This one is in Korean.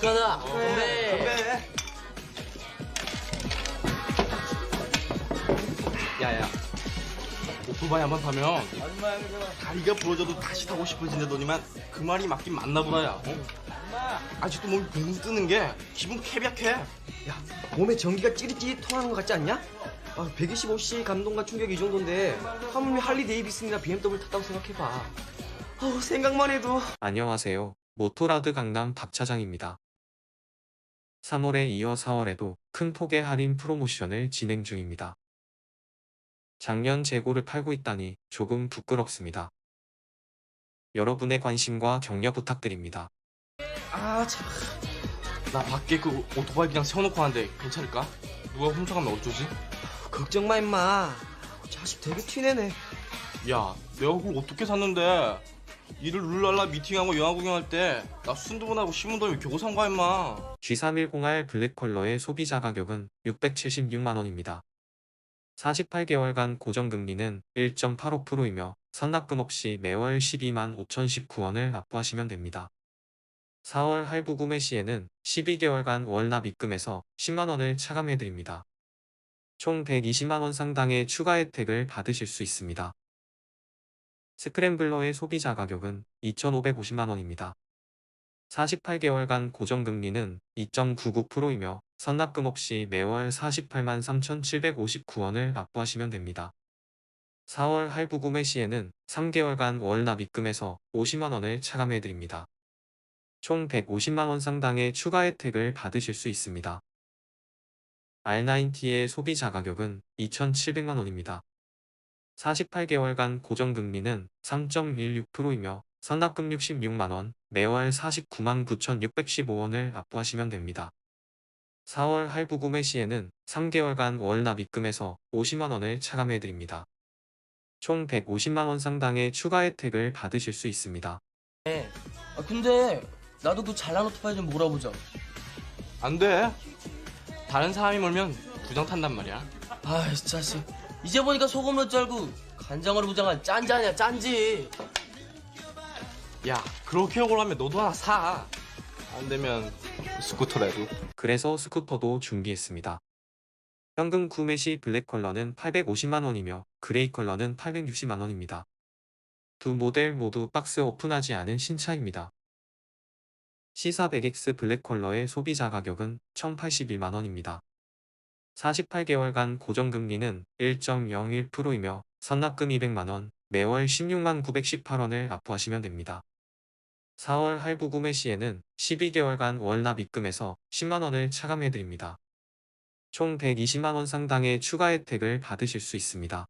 축하다. 건배. 건배. 야야. 오토바이 한번 타면 다리가 부러져도 다시 타고 싶어진다더니만 그 말이 맞긴 맞나 보다 야. 어? 아직도 몸이 붕붕 뜨는 게 기분 캐비약해. 야, 몸에 전기가 찌릿찌릿 통하는 것 같지 않냐? 아, 125cc 감동과 충격이 이 정도인데 하물며 할리 데이비슨이나 BMW 탔다고 생각해봐. 아우, 생각만 해도 안녕하세요. 모토라드 강남 박 차장입니다. 3월에 이어 4월에도 큰 폭의 할인 프로모션을 진행 중입니다. 작년 재고를 팔고 있다니 조금 부끄럽습니다. 여러분의 관심과 격려 부탁드립니다. 아, 참. 나 밖에 그 오토바이 그냥 세워놓고 하는데 괜찮을까? 누가 훔쳐가면 어쩌지? 걱정 마, 임마. 자식 되게 티내네. 야, 내가 그걸 어떻게 샀는데? 일을 룰랄라 미팅하고 영화 구경할 때 나 순두부하고 신문도면 겨우 산 거야 임마. G310R 블랙 컬러의 소비자 가격은 676만원입니다. 48개월간 고정금리는 1.85%이며 선납금 없이 매월 12만 5,019원을 납부하시면 됩니다. 4월 할부 구매 시에는 12개월간 월납 입금에서 10만원을 차감해드립니다. 총 120만원 상당의 추가 혜택을 받으실 수 있습니다. 스크램블러의 소비자 가격은 2,550만원입니다. 48개월간 고정금리는 2.99%이며 선납금 없이 매월 48만 3,759원을 납부하시면 됩니다. 4월 할부 구매 시에는 3개월간 월 납 입금에서 50만원을 차감해드립니다. 총 150만원 상당의 추가 혜택을 받으실 수 있습니다. R9T의 소비자 가격은 2,700만원입니다. 48개월간 고정금리는 3.16%이며 선납금 66만원, 매월 49만 9,615원을 납부하시면 됩니다. 4월 할부 구매 시에는 3개월간 월 납 입금에서 50만원을 차감해드립니다. 총 150만원 상당의 추가 혜택을 받으실 수 있습니다. 아, 근데 나도 그 잘난 오토바이 좀 몰아보자. 안 돼. 다른 사람이 몰면 부정 탄단 말이야. 아 이 자식. 이제 보니까 소금 넣을 줄 알고 간장으로 무장한 짠지 아니야 짠지. 야, 그렇게 억울하면 너도 하나 사. 안 되면 스쿠터라도. 그래서 스쿠터도 준비했습니다. 현금 구매 시 블랙 컬러는 850만원이며 그레이 컬러는 860만원입니다. 두 모델 모두 박스 오픈하지 않은 신차입니다. C400X 블랙 컬러의 소비자 가격은 1081만원입니다. 48개월간 고정금리는 1.01%이며 선납금 200만원, 매월 16만 918원을 납부하시면 됩니다. 4월 할부 구매 시에는 12개월간 월납 입금에서 10만원을 차감해드립니다. 총 120만원 상당의 추가 혜택을 받으실 수 있습니다.